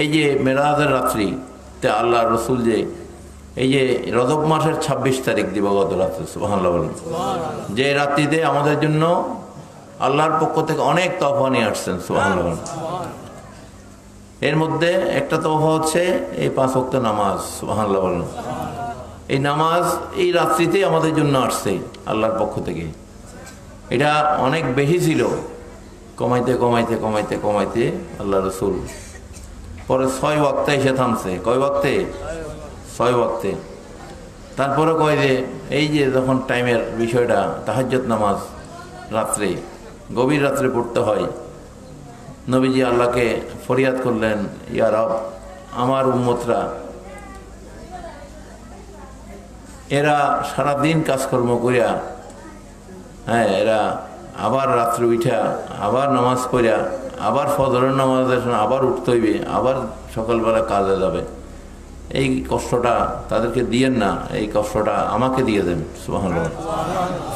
এই যে মেরাজের রাত্রি তে আল্লাহ রসুল যে এই যে রজব মাসের ২৬ তারিখ দিবাগত রাত্রে বলেন। যে রাত্রিতে আমাদের জন্য আল্লাহর পক্ষ থেকে অনেক তফা নিয়ে আসছেন বলেন। এর মধ্যে একটা তফা হচ্ছে এই পাঁচ ওয়াক্ত নামাজ বলেন। এই নামাজ এই রাত্রিতে আমাদের জন্য আসছে আল্লাহর পক্ষ থেকে। এটা অনেক বেশি ছিল। কমাইতে কমাইতে কমাইতে কমাইতে আল্লাহ রসুল পরে ছয় ওয়াক্তে এসে থামছে। কয় ওয়াক্তে? ছয় ওয়াক্তে। তারপরে কয় যে, এই যে যখন টাইমের বিষয়টা তাহাজ্জত নামাজ রাত্রে, গভীর রাত্রে পড়তে হয়, নবীজি আল্লাহকে ফরিয়াদ করলেন ইয়ার আমার উম্মতরা, এরা সারাদিন কাজকর্ম করিয়া হ্যাঁ এরা আবার রাত্রে উঠা আবার নামাজ পড়িয়া আবার ফজরের নামাজের সময় আবার উঠতে হইবে আবার সকালবেলা কাজে যাবে। এই কষ্টটা তাদেরকে দিয়েন না এই কষ্টটা আমাকে দিয়ে দেন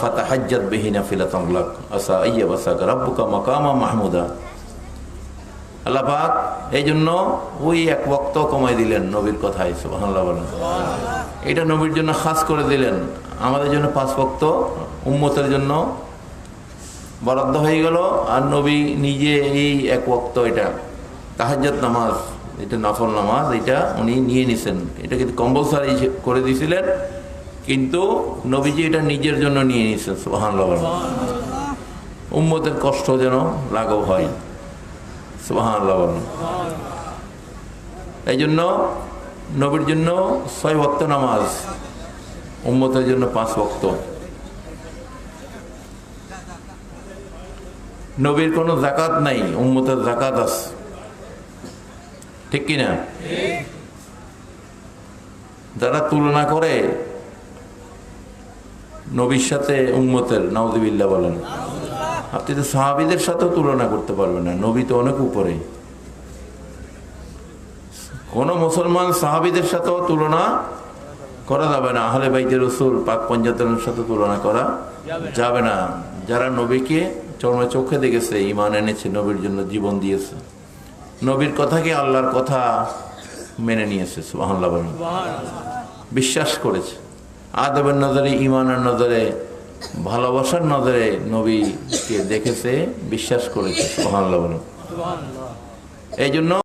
ফাতাহাজ্জাত নাফিলাতান লাক আসা আইয়াবাসাক রাব্বুকা মাকামা মাহমুদা। আল্লাহ পাক এই জন্য ওই এক বক্ত কমাই দিলেন নবীর কথায় সুবহানাল্লাহ বলেন। এটা নবীর জন্য খাস করে দিলেন। আমাদের জন্য পাঁচ বক্ত উম্মতের জন্য বরাদ্দ হয়ে গেল আর নবী নিজে এই এক বক্ত এটা তাহাজ্জাত নামাজ এটা নফল নামাজ এটা উনি নিয়ে নিছেন। এটা কিন্তু কম্পালসারি করে দিয়েছিলেন কিন্তু নবীজি এটা নিজের জন্য নিয়ে সুবহানাল্লাহ বলেন। উম্মতের কষ্ট যেন লাঘব হয় বলেন। এই জন্য নবীর জন্য ছয় ভক্ত নামাজ উম্মতের জন্য পাঁচ ভক্ত নবীর কোনো জাকাত নাই, উম্মতের জাকাত আছে। ঠিক কিনা যারা তুলনা করে, নবীর সাথে উম্মতের নাউদিবিল্লা বলেন। আপনি তো সাহাবিদের সাথেও তুলনা করতে পারবেন না, নবী তো অনেক উপরে। কোন মুসলমান সাহাবিদের সাথেও তুলনা করা যাবে না, আহলে বাইতে রসুল পাক পঞ্জাতনের সাথে তুলনা করা যাবে না। যারা নবীকে চর্মে চোখে দেখেছে ইমান এনেছে নবীর জন্য জীবন দিয়েছে। নবীর কথাকে আল্লাহর কথা মেনে নিয়েছে সুবাহ বিশ্বাস করেছে। আদবের নজরে ইমানের নজরে ভালোবাসার নজরে নবীকে দেখেছে বিশ্বাস করেছে সুবাহ এই জন্য